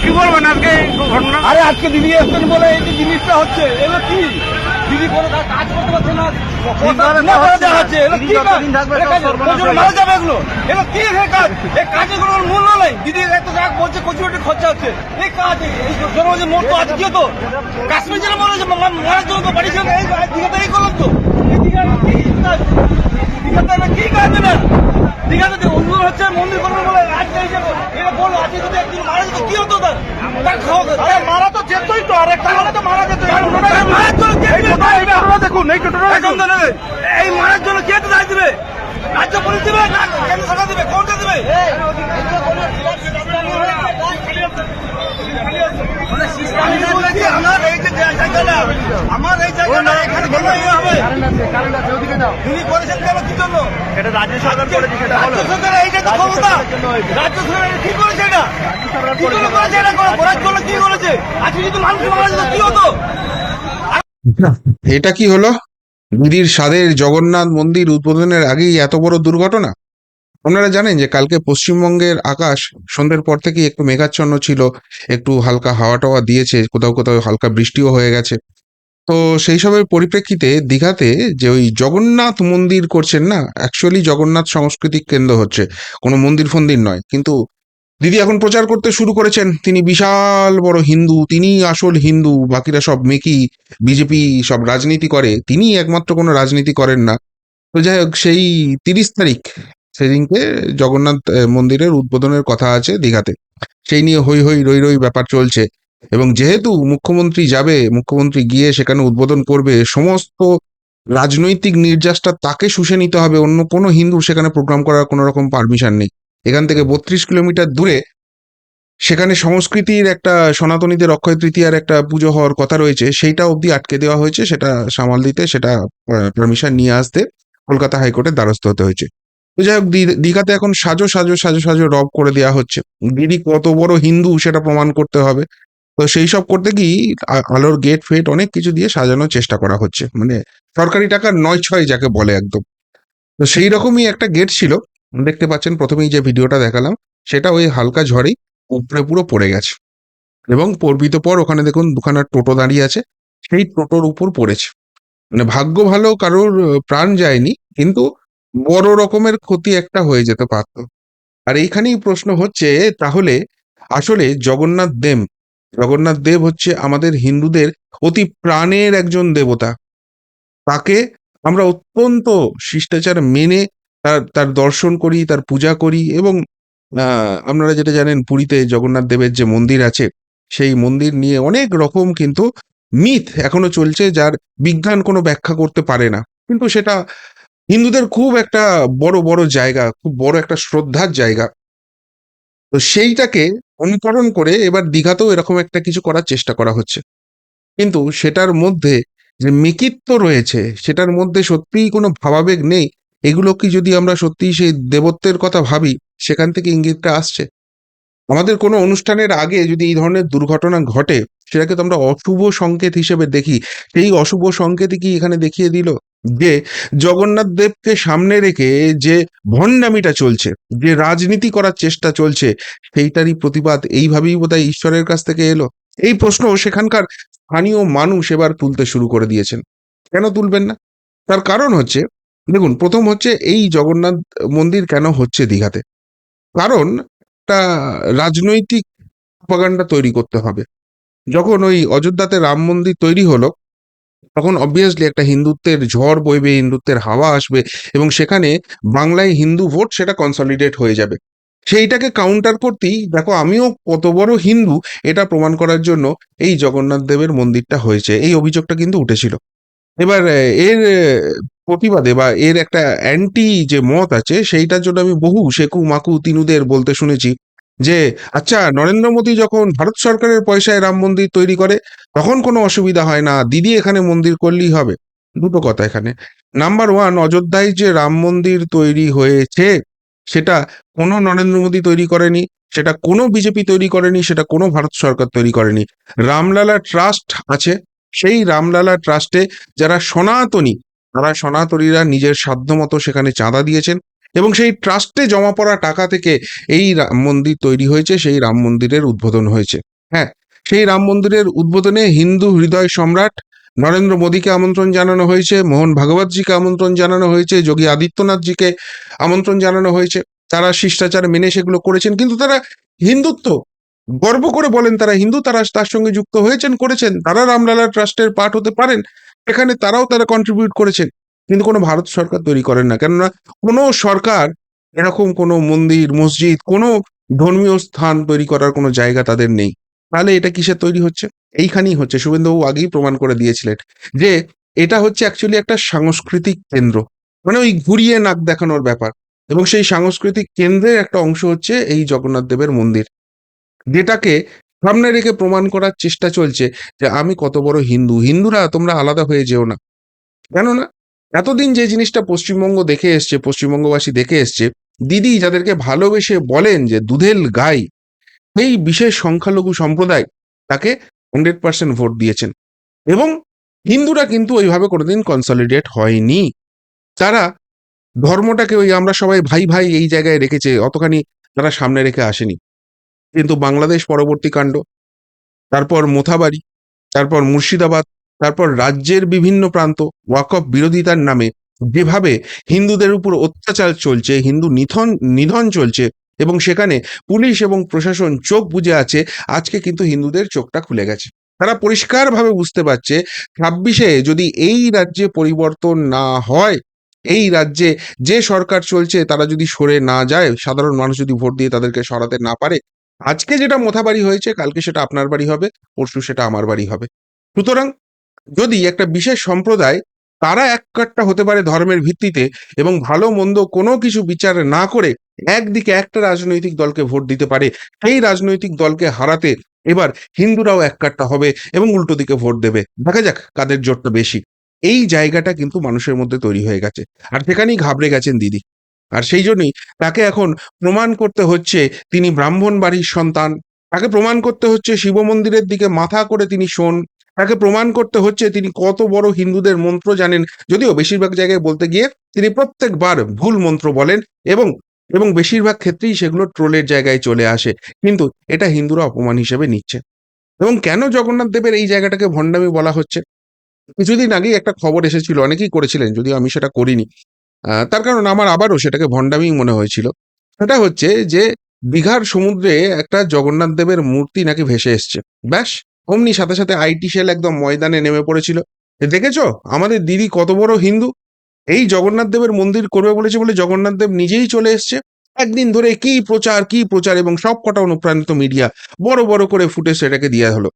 কি বলবেন আজকে ঘটনা আরে আজকে দিদি এসছেন বলে এই যে জিনিসটা হচ্ছে এগুলো কি? দিদি কোনো কাজ করতে পারছে না। মারা খরচা হচ্ছে। এই কাজ জনগণের মরতো আজকে কি হতো কাশ্মীর জেলা মরে যে মারার জন্য তো বাড়ি ছিল এই করলাম তো। কি কাজ উন্নয়ন হচ্ছে মন্দির বলে যে এটা বলো আজকে কি হতো তার আরে মারা তো যেতই তো মারা তো মারা যেত মারার জন্য দেখুন এই মারার জন্য কে দায় দিবে? রাজ্য পুলিশ দিবে না কেন্দ্র সরকার দিবে কোনটা দিবে? আমার এই যে জায়গাটা আমার এই জায়গাটা এখানে কেন ইয়ে হবে? উনি করেছেন কেন? কি জন্য? এটা রাজ্য সরকার করেছে সেটা রাজ্য বলো এইটা তো ক্ষমতা। রাজ্য সরকার কি করেছে এটা? কি জন্য করেছে। এটা? করে করার জন্য কি করেছে? আজকে যদি মানুষ মারা যেত কি হতো? এটা কি হলো? দিদির স্বাদের জগন্নাথ মন্দির উদ্বোধনের আগেই এত বড় দুর্ঘটনা? আপনারা জানেন যে কালকে পশ্চিমবঙ্গের আকাশ সন্ধ্যের পর থেকেই একটু মেঘাচ্ছন্ন ছিল, একটু হালকা হাওয়া টাওয়া দিয়েছে, কোথাও কোথাও হালকা বৃষ্টিও হয়ে গেছে। তো সেই সবের পরিপ্রেক্ষিতে দীঘাতে যে ওই জগন্নাথ মন্দির করছেন না অ্যাকচুয়ালি জগন্নাথ সাংস্কৃতিক কেন্দ্র হচ্ছে। কোনো মন্দির ফন্দির নয়, কিন্তু দিদি এখন প্রচার করতে শুরু করেছেন। তিনি বিশাল বড় হিন্দু, তিনি আসল হিন্দু, বাকিরা সব মেকি বিজেপি সব রাজনীতি করে। তিনি একমাত্র কোনো রাজনীতি করেন না। তো যাই হোক, সেই তিরিশ তারিখ সেদিনকে জগন্নাথ মন্দিরের উদ্বোধনের কথা আছে দীঘাতে। সেই নিয়ে হই হই রই রই ব্যাপার চলছে। এবং যেহেতু মুখ্যমন্ত্রী যাবে, মুখ্যমন্ত্রী গিয়ে সেখানে উদ্বোধন করবে, সমস্ত রাজনৈতিক নির্যাসটা তাকে শুষে নিতে হবে। অন্য কোনো হিন্দু সেখানে প্রোগ্রাম করার কোনো রকম পারমিশন নেই। এখান থেকে বত্রিশ কিলোমিটার দূরে, সেখানে সংস্কৃতির একটা সনাতনীদের অক্ষয় তৃতীয়ার একটা পুজো হওয়ার কথা রয়েছে, সেইটা অবধি আটকে দেওয়া হয়েছে, সেটা সামাল দিতে, সেটা পারমিশন নিয়ে আসতে কলকাতা হাইকোর্টের দ্বারস্থ হতে হয়েছে। তো যাই হোক দীঘাতে এখন সাজো সাজো সাজো সাজো রব করে দেওয়া হচ্ছে। দিদি কত বড় হিন্দু, সেটা প্রমাণ করতে হবে। তো সেই সব করতে কি আলোর গেট, ফেট অনেক কিছু দিয়ে সাজানোর চেষ্টা করা হচ্ছে। মানে সরকারি টাকার নয় ছয় যাকে বলে একদম। তো সেই রকমই একটা গেট ছিল। দেখতে পাচ্ছেন প্রথমেই যে ভিডিওটা দেখালাম, সেটা ওই হালকা ঝড়েই উপরে পুরো পড়ে গেছে। এবং পর্বিত পর ওখানে দেখুন দুখানা টোটো দাঁড়িয়ে আছে, সেই টোটোর উপর পড়েছে। মানে ভাগ্য ভালো কারোর প্রাণ যায়নি, কিন্তু বড় রকমের ক্ষতি একটা হয়ে যেতে পারত। আর এইখানেই প্রশ্ন হচ্ছে, তাহলে আসলে জগন্নাথ দেব জগন্নাথ দেব হচ্ছে আমাদের হিন্দুদের অতি প্রাণের একজন দেবতা। তাকে আমরা অত্যন্ত শিষ্টাচার মেনে তার তার দর্শন করি, তার পূজা করি এবং আপনারা যেটা জানেন পুরীতে জগন্নাথ দেবের যে মন্দির আছে, সেই মন্দির নিয়ে অনেক রকম কিন্তু মিথ এখনও চলছে যার বিজ্ঞান কোনো ব্যাখ্যা করতে পারে না। কিন্তু সেটা হিন্দুদের খুব একটা বড় বড় জায়গা, খুব বড় একটা শ্রদ্ধার জায়গা। তো সেইটাকে অনুকরণ করে এবার দীঘাতেও এরকম একটা কিছু করার চেষ্টা করা হচ্ছে। কিন্তু সেটার মধ্যে যে মেকিত্ব রয়েছে, সেটার মধ্যে সত্যিই কোনো ভাবাবেগ নেই। এগুলো কি যদি আমরা সত্যিই সেই দেবত্বের কথা ভাবি, সেখান থেকে ইঙ্গিতটা আসছে? আমাদের কোনো অনুষ্ঠানের আগে যদি এই ধরনের দুর্ঘটনা ঘটে, সেটাকে তো আমরা অশুভ সংকেত হিসেবে দেখি। সেই অশুভ সংকেতই কি এখানে দেখিয়ে দিল? যে জগন্নাথ দেবকে সামনে রেখে যে ভণ্ডামিটা চলছে, যে রাজনীতি করার চেষ্টা চলছে, সেইটারই প্রতিবাদ এইভাবেই বোধহয় ঈশ্বরের কাছ থেকে এলো। এই প্রশ্ন সেখানকার স্থানীয় মানুষ এবার তুলতে শুরু করে দিয়েছেন। কেন তুলবেন না? তার কারণ হচ্ছে দেখুন, প্রথম হচ্ছে এই জগন্নাথ মন্দির কেন হচ্ছে দীঘাতে? কারণ একটা রাজনৈতিক প্রপাগান্ডা তৈরি করতে হবে। যখন ওই অযোধ্যাতে রাম মন্দির তৈরি হলো, তখন অবভিয়াসলি একটা হিন্দুত্বের ঝড় বইবে, হিন্দুত্বের হাওয়া আসবে এবং সেখানে বাংলায় হিন্দু ভোট সেটা কনসলিডেট হয়ে যাবে। সেইটাকে কাউন্টার করতেই দেখো, আমিও কত বড় হিন্দু, এটা প্রমাণ করার জন্য এই জগন্নাথ দেবের মন্দিরটা হয়েছে। এই অভিযোগটা কিন্তু উঠেছিল। এবার, এর প্রতিবাদে বা এর একটা অ্যান্টি যে মত আছে, সেইটার জন্য আমি বহু শেকু মাকু, তিনুদের বলতে শুনেছি যে আচ্ছা নরেন্দ্র মোদী যখন ভারত সরকারের পয়সায় রাম মন্দির তৈরি করে, তখন কোনো অসুবিধা হয় না, দিদি এখানে মন্দির করলেই হবে। দুটো কথা এখানে। নাম্বার ওয়ান অযোধ্যায় যে রাম মন্দির তৈরি হয়েছে, সেটা কোনো নরেন্দ্র মোদী তৈরি করেনি, সেটা কোনো বিজেপি তৈরি করেনি, সেটা কোনো ভারত সরকার তৈরি করেনি। রামলালা ট্রাস্ট আছে, সেই রামলালা ট্রাস্টে যারা সনাতনী তারা সনাতনীরা নিজের সাধ্যমতো সেখানে চাঁদা দিয়েছেন এবং সেই ট্রাস্টে জমা পড়া টাকা থেকে এই রাম মন্দির তৈরি হয়েছে, সেই রাম মন্দিরের উদ্বোধন হয়েছে। হ্যাঁ সেই রাম মন্দিরের উদ্বোধনে হিন্দু হৃদয় সম্রাট নরেন্দ্র মোদীকে আমন্ত্রণ জানানো হয়েছে, মোহন ভাগবতজিকে আমন্ত্রণ জানানো হয়েছে, যোগী আদিত্যনাথজিকে আমন্ত্রণ জানানো হয়েছে। তারা শিষ্টাচার মেনে সেগুলো করেছেন, কিন্তু তারা হিন্দুত্ব গর্ব করে বলেন, তারা হিন্দু তারা তার সঙ্গে যুক্ত হয়েছেন, করেছেন। তারা রামলালা ট্রাস্টের পাঠ হতে পারেন এখানে তারাও তারা কন্ট্রিবিউট করেছেন কিন্তু কোনো ভারত সরকার তৈরি করেন না। কেননা কোনো সরকার, এরকম কোনো মন্দির, মসজিদ, কোনো ধর্মীয় স্থান তৈরি করার কোনো জায়গা তাদের নেই। তাহলে এটা কিসের তৈরি হচ্ছে? এইখানেই হচ্ছে। শুভেন্দুবাবু আগেই প্রমাণ করে দিয়েছিলেন যে এটা হচ্ছে অ্যাকচুয়ালি একটা সাংস্কৃতিক কেন্দ্র। মানে ওই ঘুরিয়ে নাক দেখানোর ব্যাপার। এবং সেই সাংস্কৃতিক কেন্দ্রের একটা অংশ হচ্ছে এই জগন্নাথ দেবের মন্দির। যেটাকে সামনে রেখে প্রমাণ করার চেষ্টা চলছে যে আমি কত বড় হিন্দু। হিন্দুরা, তোমরা আলাদা হয়ে যেও না। কেননা, এতদিন যে জিনিসটা পশ্চিমবঙ্গ দেখে এসছে, পশ্চিমবঙ্গবাসী দেখে এসছে, দিদি যাদেরকে ভালোবেসে বলেন যে দুধেল গাই এই বিশেষ সংখ্যালঘু সম্প্রদায় তাকে হান্ড্রেড পার্সেন্ট ভোট দিয়েছেন। এবং হিন্দুরা কিন্তু ওইভাবে কোনোদিন কনসলিডেট হয়নি। তারা ধর্মটাকে ওই আমরা সবাই ভাই ভাই এই জায়গায় রেখেছে, অতখানি তারা সামনে রেখে আসেনি। কিন্তু বাংলাদেশ পরবর্তী কাণ্ড। তারপর মোথাবাড়ি, তারপর মুর্শিদাবাদ, তারপর রাজ্যের বিভিন্ন প্রান্ত ওয়াকফ বিরোধিতার নামে যেভাবে হিন্দুদের উপর অত্যাচার চলছে, হিন্দু নিধন নিধন চলছে এবং সেখানে পুলিশ এবং প্রশাসন চোখ বুজে আছে, আজকে কিন্তু হিন্দুদের চোখটা খুলে গেছে। তারা পরিষ্কারভাবে বুঝতে পারছে, ছাব্বিশে যদি এই রাজ্যে পরিবর্তন না হয়, এই রাজ্যে যে সরকার চলছে, তারা যদি সরে না যায়, সাধারণ মানুষ যদি ভোট দিয়ে তাদেরকে সরাতে না পারে আজকে যেটা মোথাবাড়ি হয়েছে, কালকে সেটা আপনার বাড়ি হবে, পরশু সেটা আমার বাড়ি হবে। সুতরাং যদি একটা বিশেষ সম্প্রদায় তারা এক কাট্টা হতে পারে ধর্মের ভিত্তিতে এবং ভালো মন্দ কোনো কিছু বিচার না করে একদিকে একটা রাজনৈতিক দলকে ভোট দিতে পারে, সেই রাজনৈতিক দলকে হারাতে এবার হিন্দুরাও এক কাট্টা হবে এবং উল্টো দিকে ভোট দেবে। দেখা যাক কাদের জোরটা বেশি। এই জায়গাটা কিন্তু মানুষের মধ্যে তৈরি হয়ে গেছে। আর সেখানেই ঘাবড়ে গেছেন দিদি। আর সেই জন্যই তাকে এখন প্রমাণ করতে হচ্ছে তিনি ব্রাহ্মণ বাড়ির সন্তান। তাকে প্রমাণ করতে হচ্ছে শিব মন্দিরের দিকে মাথা করে তিনি শোন। তাকে প্রমাণ করতে হচ্ছে তিনি কত বড় হিন্দুদের মন্ত্র জানেন। যদিও বেশিরভাগ জায়গায় বলতে গিয়ে তিনি প্রত্যেকবার ভুল মন্ত্র বলেন এবং এবং বেশিরভাগ ক্ষেত্রেই সেগুলো ট্রোলের জায়গায় চলে আসে। কিন্তু এটা হিন্দুরা অপমান হিসেবে নিচ্ছে। এবং কেন জগন্নাথ দেবের এই জায়গাটাকে ভণ্ডামি বলা হচ্ছে? কিছুদিন আগেই একটা খবর এসেছিল, অনেকেই করেছিলেন, যদিও আমি সেটা করিনি। তার কারণ আমার আবারও সেটাকে ভণ্ডামি মনে হয়েছিল। সেটা হচ্ছে যে দীঘার সমুদ্রে একটা জগন্নাথ দেবের মূর্তি নাকি ভেসে এসছে। ব্যাস, অমনি সাথে সাথে আইটি সেল একদম ময়দানে নেমে পড়েছিল। দেখেছ? আমাদের দিদি কত বড় হিন্দু। এই জগন্নাথ দেবের মন্দির করবে বলেছে বলে জগন্নাথ দেব নিজেই চলে এসছে। একদিন ধরে কি প্রচার কি প্রচার এবং সব কটা অনুপ্রাণিত মিডিয়া বড় বড় করে ফুটে সেটাকে দেওয়া হলো।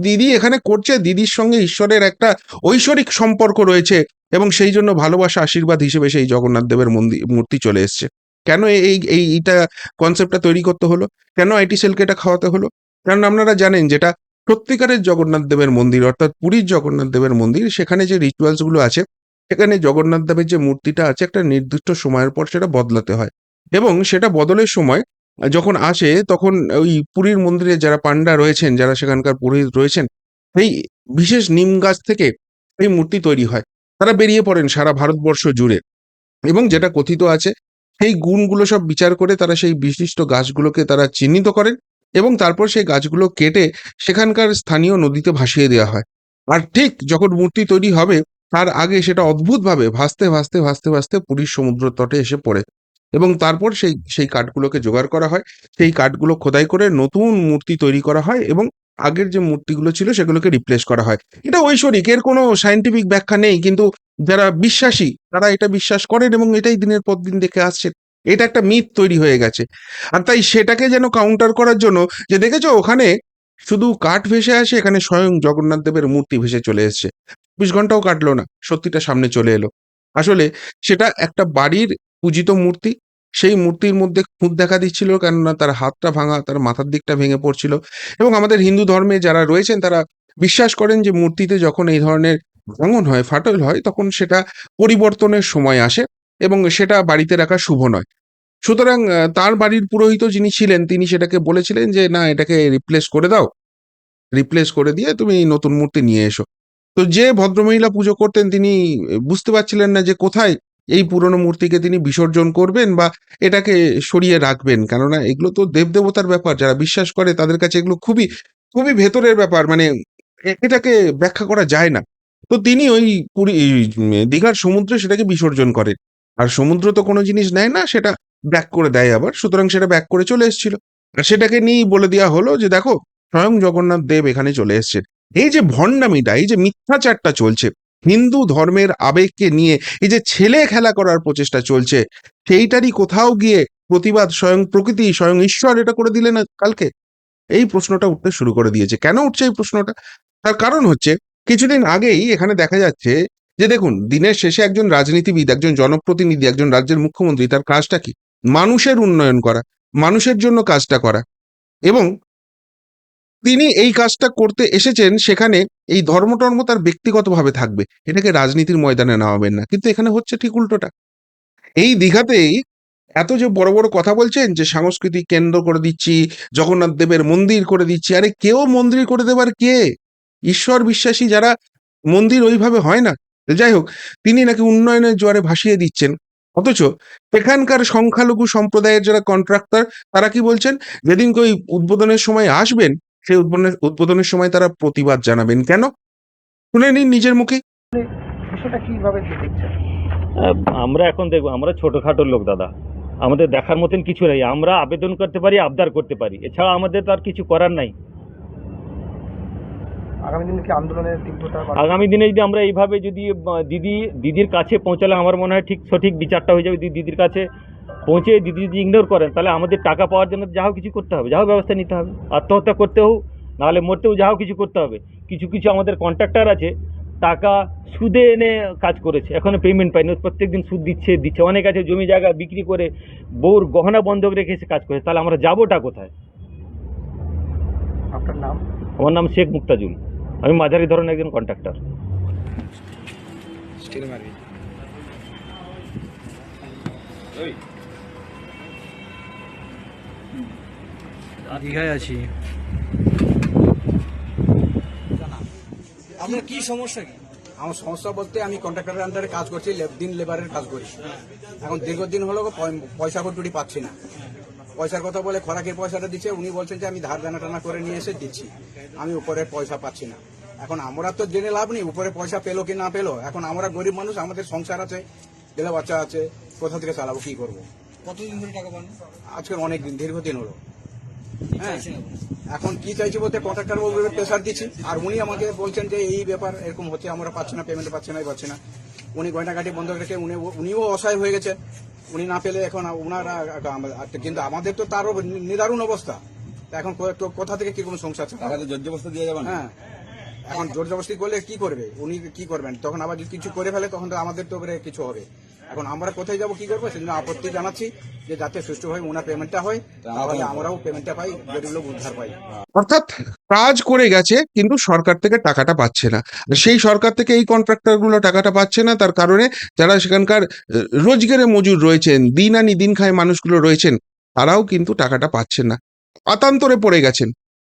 দিদি এখানে করছে, দিদির সঙ্গে ঈশ্বরের একটা ঐশ্বরিক সম্পর্ক রয়েছে এবং সেই জন্য ভালোবাসা, আশীর্বাদ হিসেবে সেই জগন্নাথ দেবের মন্দির মূর্তি চলে এসছে। কেন এই এই, এইটা কনসেপ্টটা তৈরি করতে হলো? কেন আইটি সেলকে এটা খাওয়াতে হলো? কারণ আপনারা জানেন যেটা সত্যিকারের জগন্নাথ দেবের মন্দির, অর্থাৎ পুরীর জগন্নাথ দেবের মন্দির, সেখানে যে রিচুয়ালসগুলো আছে, সেখানে জগন্নাথ দেবের যে মূর্তিটা আছে, একটা নির্দিষ্ট সময়ের পর সেটা বদলাতে হয়। এবং সেটা বদলের সময় যখন আসে তখন ওই পুরীর মন্দিরে যারা পান্ডা রয়েছেন, যারা সেখানকার পুরোহিত রয়েছেন, সেই বিশেষ নিম গাছ থেকে এই মূর্তি তৈরি হয়। তারা বেরিয়ে পড়েন সারা ভারতবর্ষ জুড়ে। এবং যেটা কথিত আছে, সেই গুণগুলো সব বিচার করে তারা সেই বিশিষ্ট গাছগুলোকে তারা চিহ্নিত করেন এবং তারপর সেই গাছগুলো কেটে সেখানকার স্থানীয় নদীতে ভাসিয়ে দেওয়া হয়। আর ঠিক যখন মূর্তি তৈরি হবে, তার আগে সেটা অদ্ভুতভাবে ভাসতে ভাসতে ভাসতে ভাসতে পুরীর সমুদ্র তটে এসে পড়ে। এবং তারপর সেই সেই কাঠগুলোকে জোগাড় করা হয়। সেই কাঠগুলো খোদাই করে নতুন মূর্তি তৈরি করা হয় এবং আগের যে মূর্তিগুলো ছিল সেগুলোকে রিপ্লেস করা হয়। এটা ঐশ্বরিক, এর কোনো সায়েন্টিফিক ব্যাখ্যা নেই, কিন্তু যারা বিশ্বাসী তারা এটা বিশ্বাস করেন এবং এটাই দিনের পর দিন দেখে আসছেন এটা একটা মিথ তৈরি হয়ে গেছে। আর তাই সেটাকে যেন কাউন্টার করার জন্য যে দেখেছ ওখানে শুধু কাঠ ভেসে আসে, এখানে স্বয়ং জগন্নাথ দেবের মূর্তি ভেসে চলে এসছে। চব্বিশ ঘন্টাও কাটলো না, সত্যিটা সামনে চলে এলো। আসলে সেটা একটা বাড়ির পূজিত মূর্তি সেই মূর্তির মধ্যে খুঁত দেখা দিচ্ছিল, কেননা তার হাতটা ভাঙা, তার মাথার দিকটা ভেঙে পড়ছিল। এবং আমাদের হিন্দু ধর্মে যারা রয়েছেন, তারা বিশ্বাস করেন যে মূর্তিতে যখন এই ধরনের ভাঙন হয়, ফাটল হয়, তখন সেটা পরিবর্তনের সময় আসে এবং সেটা বাড়িতে রাখা শুভ নয়। সুতরাং তার বাড়ির পুরোহিত যিনি ছিলেন, তিনি সেটাকে বলেছিলেন যে, না, এটাকে রিপ্লেস করে দাও। রিপ্লেস করে দিয়ে তুমি নতুন মূর্তি নিয়ে এসো। তো যে ভদ্রমহিলা পুজো করতেন, তিনি বুঝতে পারছিলেন না যে কোথায় এই পুরনো মূর্তিকে তিনি বিসর্জন করবেন বা এটাকে সরিয়ে রাখবেন। কেননা এগুলো তো দেবদেবতার ব্যাপার, যারা বিশ্বাস করে তাদের কাছে এগুলো খুবই খুবই ভেতরের ব্যাপার মানে এটাকে ব্যাখ্যা করা যায় না। তো তিনি ওই পুরী দীঘার সমুদ্রে সেটাকে বিসর্জন করেন। আর সমুদ্র তো কোনো জিনিস নেয় না, সেটা ব্যাক করে দেয় আবার, সুতরাং সেটা ব্যাক করে চলে এসেছিল। আর সেটাকে নিয়েই বলে দেওয়া হলো যে, দেখো, স্বয়ং জগন্নাথ দেব এখানে চলে এসেছেন। এই যে ভণ্ডামিটা, এই যে মিথ্যাচারটা চলছে হিন্দু ধর্মের আবেগকে নিয়ে এই যে ছেলে খেলা করার প্রচেষ্টা চলছে, সেইটারই কোথাও গিয়ে প্রতিবাদ স্বয়ং প্রকৃতি, স্বয়ং ঈশ্বর এটা করে দিলেন কালকে? এই প্রশ্নটা উঠতে শুরু করে দিয়েছে। কেন উঠছে এই প্রশ্নটা? তার কারণ হচ্ছে, কিছুদিন আগেই এখানে দেখা যাচ্ছে যে দেখুন, দিনের শেষে একজন রাজনীতিবিদ, একজন জনপ্রতিনিধি, একজন রাজ্যের মুখ্যমন্ত্রী, তার কাজটা কি? মানুষের উন্নয়ন করা, মানুষের জন্য কাজটা করা এবং তিনি এই কাজটা করতে এসেছেন, সেখানে এই ধর্মটর্ম তার ব্যক্তিগতভাবে থাকবে। এটাকে রাজনীতির ময়দানে নামাবেন না। কিন্তু এখানে হচ্ছে ঠিক উল্টোটা। এই দীঘাতেই এত যে বড় বড় কথা বলছেন যে সাংস্কৃতিক কেন্দ্র করে দিচ্ছি, জগন্নাথ দেবের মন্দির করে দিচ্ছি, আরে কেউ মন্দির করে দেবার কে? ঈশ্বর বিশ্বাসী যারা মন্দির ওইভাবে হয় না। যাই হোক, তিনি নাকি উন্নয়নের জোয়ারে ভাসিয়ে দিচ্ছেন। অথচ এখানকার সংখ্যালঘু সম্প্রদায়ের যারা কন্ট্রাক্টর তারা কি বলছেন? যেদিনকে ওই উদ্বোধনের সময় আসবেন সেই উদ্বোধনের উদ্বোধনের সময় তারা প্রতিবাদ জানাবেন কেন? শুনে নিন নিজের মুখে। বিষয়টা কীভাবে আমরা এখন দেখব আমরা ছোটখাটো লোক দাদা। আমাদের দেখার মতন কিছু নেই। আমরা আবেদন করতে পারি আবদার করতে পারি। এছাড়া আমাদের তো আর কিছু করার নাই। আগামী দিনে কি আন্দোলনের তীব্রতা আগামী দিনে যদি আমরা এইভাবে যদি দিদি দিদির কাছে পৌঁছালে আমার মনে হয় ঠিক সঠিক বিচারটা হয়ে যাবে। দিদির কাছে পৌঁছে দিদি যদি ইগনোর করেন তাহলে আমাদের টাকা পাওয়ার জন্য যা হোক কিছু করতে হবে যা হোক ব্যবস্থা নিতে হবে। আত্মহত্যা করতে হোক নাহলে মরতেও যা হোক কিছু করতে হবে। কিছু কিছু আমাদের কন্ট্রাক্টার আছে টাকা সুদে এনে কাজ করেছে এখনও পেমেন্ট পায়নি প্রত্যেক দিন সুদ দিচ্ছে দিচ্ছে। অনেক আছে জমি জায়গা বিক্রি করে বউর গহনা বন্ধক রেখে এসে কাজ করেছে তাহলে আমরা যাবোটা কোথায়? আপনার নাম? আমার নাম শেখ মুক্তাজুল। আমি মাঝারি ধরনের একজন কন্ট্রাক্টর দীঘায় আছি। আপনার কি সমস্যা কি? আমার সমস্যা বলতে আমি কন্ট্রাক্টরের আন্ডারে কাজ করছি লেব- দিন লেবারের কাজ করি। এখন দীর্ঘদিন হলো পয়- পয়সা কটুটি পাচ্ছি না। পয়সার কথা বলে খরাকের পয়সাটা দিচ্ছে উনি বলছেন যে আমি ধার দানা টানা করে নিয়ে এসে দিচ্ছি। আমি উপরে পয়সা পাচ্ছি না। এখন আমরা তো জেনে লাভ নেই উপরে পয়সা পেল কি না পেল। এখন আমরা গরিব মানুষ আমাদের সংসার আছে ছেলে বাচ্চা আছে কোথা থেকে চালাবো কি করব? কতদিন ধরে টাকা পান? আজকে অনেক দিন দীর্ঘদিন হলো। হ্যাঁ। এখন কি চাইছি বলতে কন্ট্রাক্টর বাবুকে প্রেশার দিচ্ছি। আর উনি আমাকে বলছেন যে এই ব্যাপার এরকম হচ্ছে আমরা পাচ্ছি না পেমেন্ট পাচ্ছি না পাচ্ছি না। উনি গয়নাকাটি বন্ধ রেখে উনি উনিও অসহায় হয়ে গেছে। উনি না পেলে এখন ওনারা কিন্তু আমাদের তো তারও নিদারুণ অবস্থা। তা এখন তো কোথা থেকে কীরকম সংসার? টাকা জোর জবস্তা দিয়ে যাবেন। হ্যাঁ। এখন জোর জবরদস্তি করলে কি করবে? উনি কি করবেন? তখন আবার যদি কিছু করে ফেলে তখন তো আমাদের তো কিছু হবে। এখন আমরা কোথায় যাব কি করব সেজন্য আপত্তি জানাচ্ছি যে যাতে সুষ্ঠুভাবে ওনার পেমেন্টটা হয় তাহলে আমরাও পেমেন্টটা পাই গরিব লোক উদ্ধার পাই। অর্থাৎ কাজ করে গেছে কিন্তু সরকার থেকে টাকাটা পাচ্ছে না। সেই সরকার থেকে এই কন্ট্রাক্টরগুলো টাকাটা পাচ্ছে না তার কারণে যারা সেখানকার রোজগারে মজুর রয়েছেন দিন আনি দিন খায় মানুষগুলো রয়েছেন তারাও কিন্তু টাকাটা পাচ্ছেন না। পাতান্তরে পড়ে গেছেন।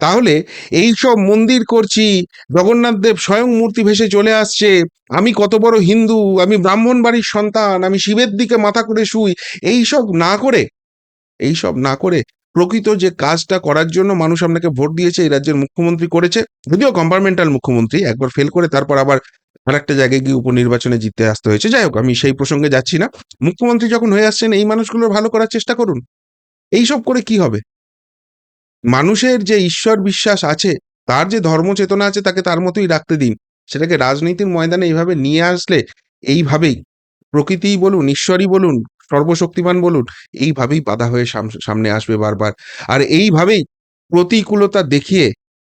তাহলে এই সব মন্দির করছি জগন্নাথ দেব স্বয়ং মূর্তি ভেসে চলে আসছে। আমি কত বড় হিন্দু, আমি ব্রাহ্মণ বাড়ির সন্তান, আমি শিবের দিকে মাথা করে শুই এই সব না করে এই সব না করে প্রকৃত যে কাজটা করার জন্য মানুষ আপনাকে ভোট দিয়েছে, এই রাজ্যের মুখ্যমন্ত্রী করেছে, যদিও কম্পার্টমেন্টাল মুখ্যমন্ত্রী, একবার ফেল করে তারপর আবার আর একটা জায়গায় গিয়ে উপনির্বাচনে জিততে আসতে হয়েছে। যাই হোক, আমি সেই প্রসঙ্গে যাচ্ছি না। মুখ্যমন্ত্রী যখন হয়ে আসছেন, এই মানুষগুলোর ভালো করার চেষ্টা করুন। এইসব করে কি হবে? মানুষের যে ঈশ্বর বিশ্বাস আছে, তার যে ধর্ম চেতনা আছে, তাকে তার মতোই রাখতে দিন। সেটাকে রাজনীতির ময়দানে এইভাবে নিয়ে আসলে এইভাবেই, প্রকৃতিই বলুন, ঈশ্বরই বলুন, সর্বশক্তিমান বলুন, এইভাবেই বাধা হয়ে সাম- সামনে আসবে বারবার। আর এইভাবেই প্রতিকূলতা দেখিয়ে,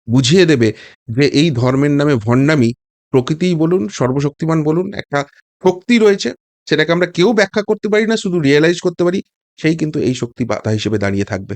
বুঝিয়ে দেবে যে এই ধর্মের নামে ভণ্ডামি, প্রকৃতিই বলুন, সর্বশক্তিমান বলুন, একটা শক্তি রয়েছে, সেটাকে আমরা কেউ ব্যাখ্যা করতে পারি না, শুধু রিয়েলাইজ করতে পারি, সেই কিন্তু এই শক্তি বাধা হিসেবে দাঁড়িয়ে থাকবে।